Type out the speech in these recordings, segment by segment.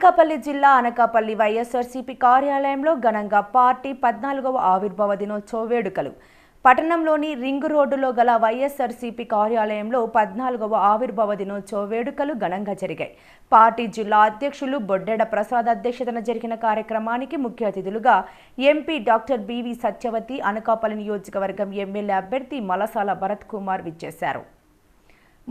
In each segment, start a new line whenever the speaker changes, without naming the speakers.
అనకాపల్లి జిల్లా అనకాపల్లి వైఎస్ఆర్సీపీ కార్యాలయంలో ఘనంగా పార్టీ పద్నాలుగవ ఆవిర్భావ దినోత్సవ వేడుకలు. పట్టణంలోని రింగ్ రోడ్డులో గల వైఎస్ఆర్సీపీ కార్యాలయంలో పద్నాలుగవ ఆవిర్భావ దినోత్సవ వేడుకలు ఘనంగా జరిగాయి. పార్టీ జిల్లా అధ్యక్షులు బొడ్డెడ ప్రసాద్ అధ్యక్షతన జరిగిన కార్యక్రమానికి ముఖ్య అతిథులుగా MP doctor B V Satyavathi Anakapalli నియోజకవర్గం ఎమ్మెల్యే అభ్యర్థి మలసాల భరత్ కుమార్ విచ్చేశారు.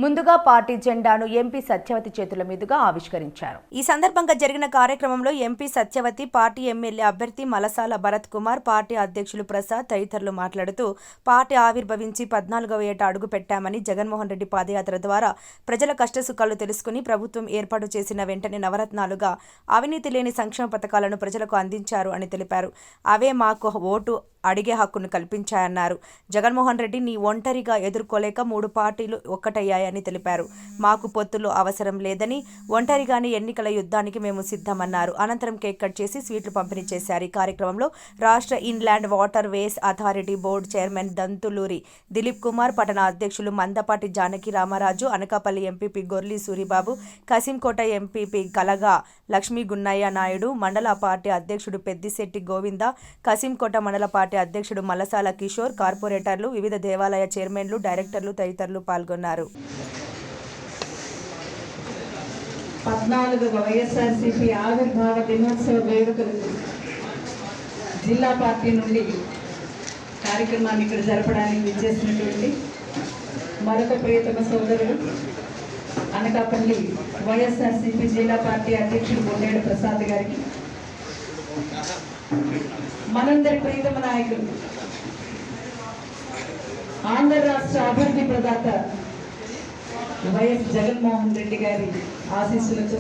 ముందుగా పార్టీ జెండాను ఎంపీ సత్యవతి చేతుల మీదుగా ఆవిష్కరించారు. ఈ సందర్భంగా జరిగిన కార్యక్రమంలో ఎంపీ సత్యవతి పార్టీ ఎమ్మెల్యే అభ్యర్థి మలసాల భరత్ కుమార్ పార్టీ అధ్యక్షులు ప్రసాద్ తదితరులు మాట్లాడుతూ పార్టీ ఆవిర్భవించి పద్నాలుగవ ఏట అడుగు పెట్టామని జగన్మోహన్ రెడ్డి పాదయాత్ర ద్వారా ప్రజల కష్టసుఖాలు తెలుసుకుని ప్రభుత్వం ఏర్పాటు చేసిన వెంటనే నవరత్నాలుగా అవినీతి లేని సంక్షేమ పథకాలను ప్రజలకు అందించారు అని తెలిపారు. అవే మాకు ఓటు అడిగే హక్కును కల్పించాయన్నారు. జగన్మోహన్ రెడ్డి నీ ఒంటరిగా ఎదుర్కోలేక మూడు పార్టీలు ఒక్కటయ్యాయని తెలిపారు. మాకు పొత్తులు అవసరం లేదని ఒంటరిగానే ఎన్నికల యుద్ధానికి మేము సిద్ధమన్నారు. అనంతరం కేక్ కట్ చేసి స్వీట్లు పంపిణీ చేశారు. ఈ కార్యక్రమంలో రాష్ట్ర inland water ways authority board chairman Dantuluri Dilip Kumar పట్టణ అధ్యక్షులు మందపాటి జానకి రామరాజు అనకాపల్లి ఎంపీపీ గొర్లి సూరిబాబు కసింకోట ఎంపీపీ కలగా లక్ష్మీ గున్నయ్య నాయుడు మండల పార్టీ అధ్యక్షుడు పెద్దిశెట్టి గోవింద కసింకోట మండల పార్టీ అధ్యక్షుడు మల్లసాల కిషోర్ కార్పొరేటర్లు వివిధ దేవాలయ చైర్మన్లు డైరెక్టర్లు తదితరులు పాల్గొన్నారు.
పద్నాలుగవ వైఎస్ఆర్సీపీ ఆవిర్భావ దినోత్సవ వేడుకలు జిల్లా పార్టీ నుండి కార్యక్రమాన్ని ఇక్కడ జరపడానికి విచ్చేసినటువంటి మరొక ప్రియతమ సోదరుడు అనకాపల్లి వైఎస్ఆర్సీపీ జిల్లా పార్టీ అధ్యక్షుడు బొండేడు ప్రసాద్ గారికి మనందరి ప్రియతమ నాయకులు ఆంధ్ర రాష్ట్ర అభివృద్ధి ప్రదాత వైఎస్ జగన్మోహన్ రెడ్డి గారి ఆశీస్సులతో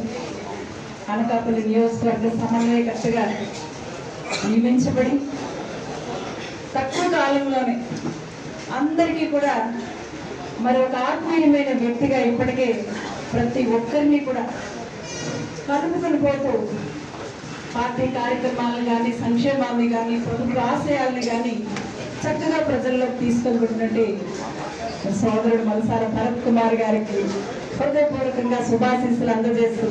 అనకాపల్లి నియోజకవర్గ సమన్వయకర్తగా నియమించబడి తక్కువ కాలంలోనే అందరికీ కూడా మరి ఒక ఆత్మీయమైన వ్యక్తిగా ఇప్పటికే ప్రతి ఒక్కరిని కూడా కలుపుకొని పోతూ పార్టీ కార్యక్రమాలను కానీ సంక్షేమాన్ని కానీ ప్రభుత్వ ఆశయాల్ని కానీ చక్కగా ప్రజల్లోకి తీసుకెళ్ళబడినట్టు సోదరుడు మలసాల భరత్ కుమార్ గారికి హృదయపూర్వకంగా శుభాశీస్సులు అందజేస్తూ